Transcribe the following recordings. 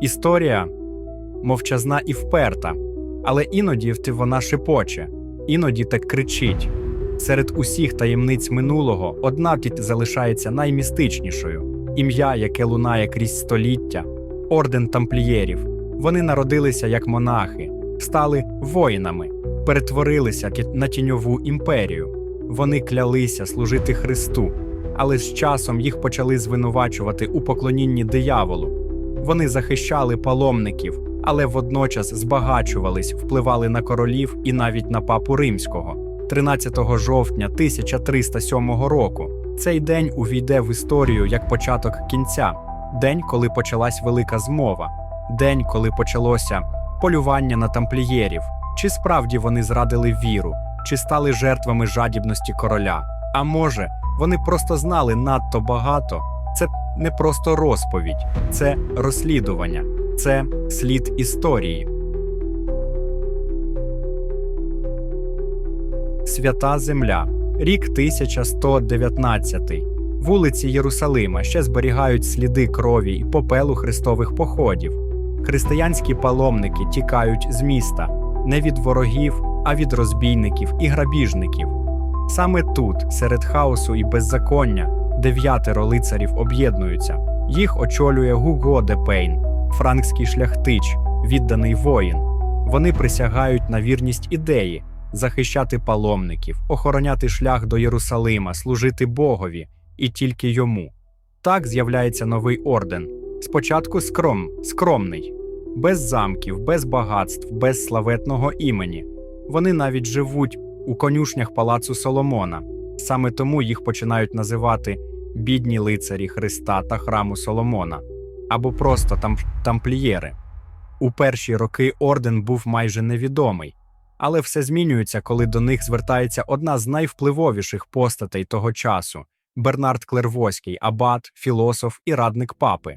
Історія мовчазна і вперта, але іноді вона шепоче, іноді так кричить. Серед усіх таємниць минулого одна тільки залишається наймістичнішою ім'я, яке лунає крізь століття, орден тамплієрів. Вони народилися як монахи, стали воїнами, перетворилися на тіньову імперію. Вони клялися служити Христу, але з часом їх почали звинувачувати у поклонінні дияволу. Вони захищали паломників, але водночас збагачувались, впливали на королів і навіть на папу римського. 13 жовтня 1307 року цей день увійде в історію як початок кінця, день, коли почалась велика змова, день, коли почалося полювання на тамплієрів. Чи справді вони зрадили віру, чи стали жертвами жадібності короля? А може, вони просто знали надто багато? Це не просто розповідь, це розслідування, це слід історії. Свята Земля, рік 1119. Вулиці Єрусалима ще зберігають сліди крові і попелу хрестових походів. Християнські паломники тікають з міста не від ворогів, а від розбійників і грабіжників. Саме тут, серед хаосу і беззаконня, дев'ятеро лицарів об'єднуються. Їх очолює Гуго де Пейн, франкський шляхтич, відданий воїн. Вони присягають на вірність ідеї, захищати паломників, охороняти шлях до Єрусалима, служити Богові і тільки йому. Так з'являється новий орден. Спочатку скром, скромний, без замків, без багатств, без славетного імені. Вони навіть живуть у конюшнях палацу Соломона. Саме тому їх починають називати бідні лицарі Христа та храму Соломона або просто там, тамплієри. У перші роки орден був майже невідомий, але все змінюється, коли до них звертається одна з найвпливовіших постатей того часу Бернард Клервоський, абат, філософ і радник папи.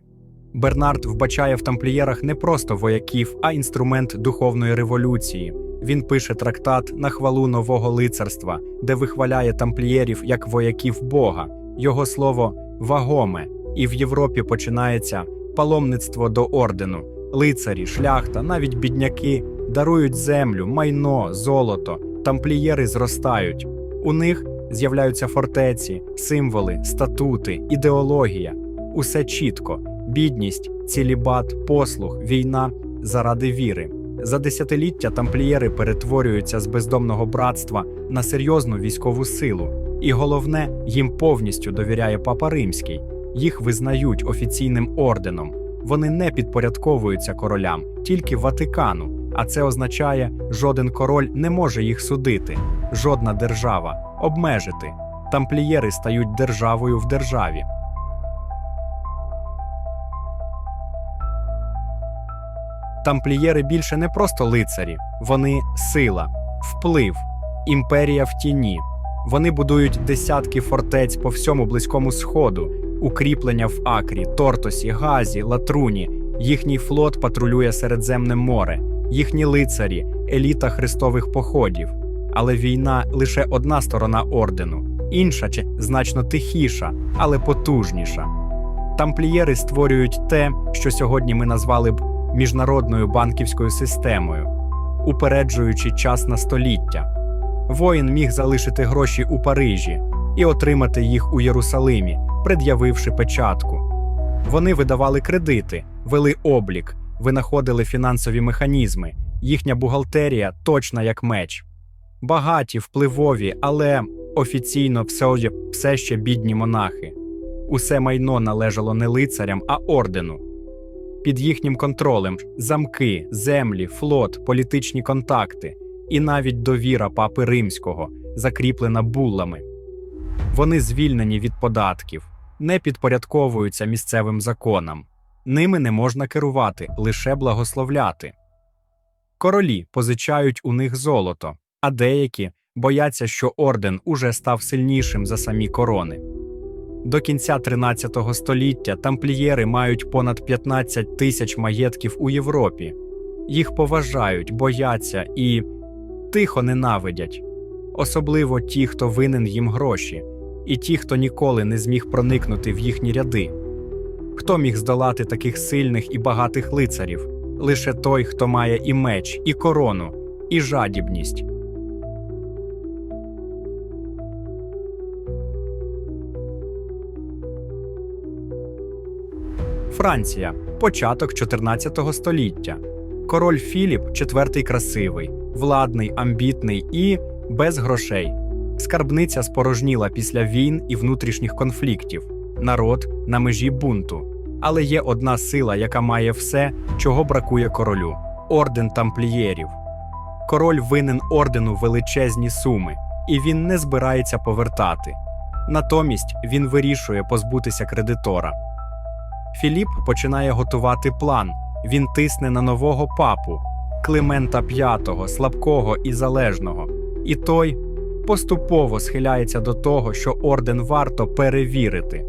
Бернард вбачає в тамплієрах не просто вояків, а інструмент духовної революції. Він пише трактат на хвалу нового лицарства, де вихваляє тамплієрів як вояків Бога. Його слово вагоме, і в Європі починається паломництво до ордену. Лицарі, шляхта, навіть бідняки дарують землю, майно, золото. Тамплієри зростають. У них з'являються фортеці, символи, статути, ідеологія. Усе чітко: бідність, цілібат, послуг, війна заради віри. За десятиліття тамплієри перетворюються з бездомного братства на серйозну військову силу. І головне, їм повністю довіряє Папа Римський. Їх визнають офіційним орденом. Вони не підпорядковуються королям, тільки Ватикану. А це означає, жоден король не може їх судити, жодна держава обмежити. Тамплієри стають державою в державі. Тамплієри більше не просто лицарі, вони сила, вплив, імперія в тіні. Вони будують десятки фортець по всьому близькому сходу, укріплення в Акрі, Тортосі, Газі, Латруні. Їхній флот патрулює Середземне море, їхні лицарі, еліта хрестових походів. Але війна лише одна сторона ордену, інша чи значно тихіша, але потужніша. Тамплієри створюють те, що сьогодні ми назвали б міжнародною банківською системою, упереджуючи час на століття. Воїн міг залишити гроші у Парижі і отримати їх у Єрусалимі, пред'явивши печатку. Вони видавали кредити, вели облік, винаходили фінансові механізми. Їхня бухгалтерія точна як меч. Багаті, впливові, але офіційно все, все ще бідні монахи. Усе майно належало не лицарям, а ордену. Під їхнім контролем замки, землі, флот, політичні контакти і навіть довіра папи римського, закріплена буллами. Вони звільнені від податків, не підпорядковуються місцевим законам. Ними не можна керувати, лише благословляти. Королі позичають у них золото, а деякі бояться, що орден уже став сильнішим за самі корони. До кінця 13 століття тамплієри мають понад 15 тисяч маєтків у Європі. Їх поважають, бояться і тихо ненавидять, особливо ті, хто винен їм гроші, і ті, хто ніколи не зміг проникнути в їхні ряди. Хто міг здолати таких сильних і багатих лицарів? Лише той, хто має і меч, і корону, і жадібність. Франція, початок 14 століття. Король Філіп IV красивий, владний, амбітний і без грошей. Скарбниця спорожніла після війн і внутрішніх конфліктів, народ на межі бунту. Але є одна сила, яка має все, чого бракує королю орден тамплієрів. Король винен ордену величезні суми, і він не збирається повертати. Натомість він вирішує позбутися кредитора. Філіп починає готувати план. Він тисне на нового папу Климента V, слабкого і залежного. І той поступово схиляється до того, що орден варто перевірити.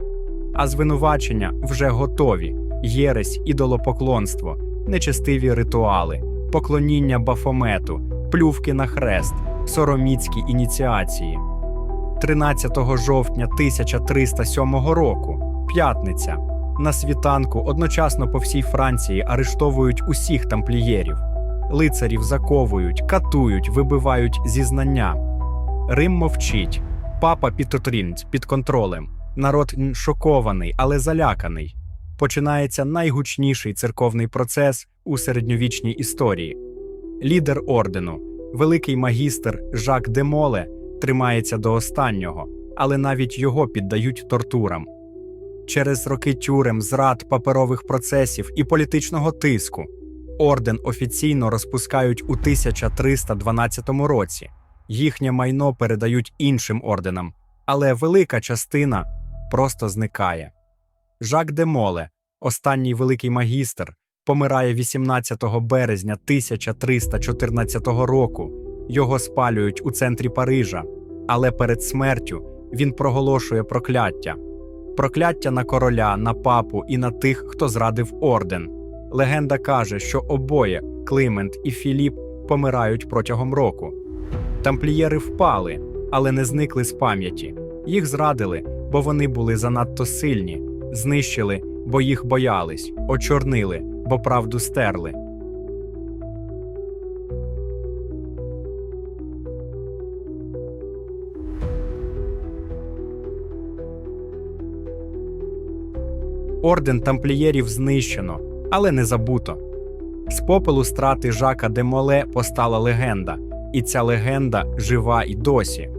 А звинувачення вже готові: єресь, ідолопоклонство, нечестиві ритуали, поклоніння бафомету, плювки на хрест, сороміцькі ініціації. 13 жовтня 1307 року, п'ятниця. На світанку одночасно по всій Франції арештовують усіх тамплієрів. Лицарів заковують, катують, вибивають зізнання. Рим мовчить. Папа Пітотрінць під контролем. Народ шокований, але заляканий. Починається найгучніший церковний процес у середньовічній історії. Лідер ордену, великий магістр Жак де Моле, тримається до останнього, але навіть його піддають тортурам. Через роки тюрем, зрад, паперових процесів і політичного тиску орден офіційно розпускають у 1312 році. Їхнє майно передають іншим орденам, але велика частина просто зникає. Жак де Моле, останній великий магістр, помирає 18 березня 1314 року. Його спалюють у центрі Парижа, але перед смертю він проголошує прокляття прокляття на короля, на папу і на тих, хто зрадив орден. Легенда каже, що обоє Климент і Філіп помирають протягом року. Тамплієри впали, але не зникли з пам'яті. Їх зрадили, бо вони були занадто сильні, знищили, бо їх боялись, очорнили, бо правду стерли. Орден тамплієрів знищено, але не забуто. З попелу страти Жака де Моле постала легенда, і ця легенда жива і досі.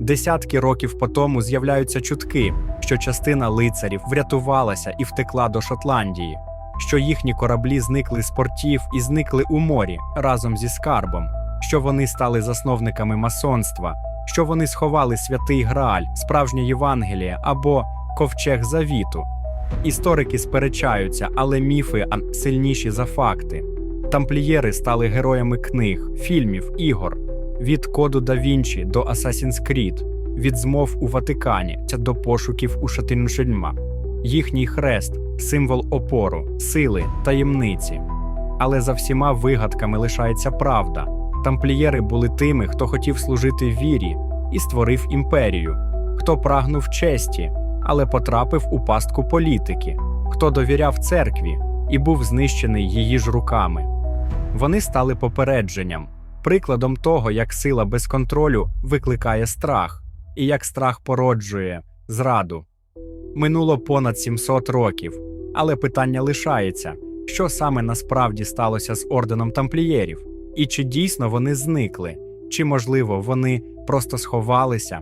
Десятки років по тому з'являються чутки, що частина лицарів врятувалася і втекла до Шотландії, що їхні кораблі зникли з портів і зникли у морі разом зі скарбом, що вони стали засновниками масонства, що вони сховали святий Грааль, справжнє Євангеліє або ковчег завіту. Історики сперечаються, але міфи сильніші за факти. Тамплієри стали героями книг, фільмів, ігор від коду да Вінчі до Assassin's Creed, від змов у Ватикані та до пошуків у Шатиншельма. Їхній хрест символ опору, сили, таємниці. Але за всіма вигадками лишається правда. Тамплієри були тими, хто хотів служити вірі і створив імперію, хто прагнув честі але потрапив у пастку політики, хто довіряв церкві і був знищений її ж руками. Вони стали попередженням, прикладом того, як сила без контролю викликає страх, і як страх породжує зраду. Минуло понад 700 років, але питання лишається, що саме насправді сталося з орденом тамплієрів, і чи дійсно вони зникли, чи, можливо, вони просто сховалися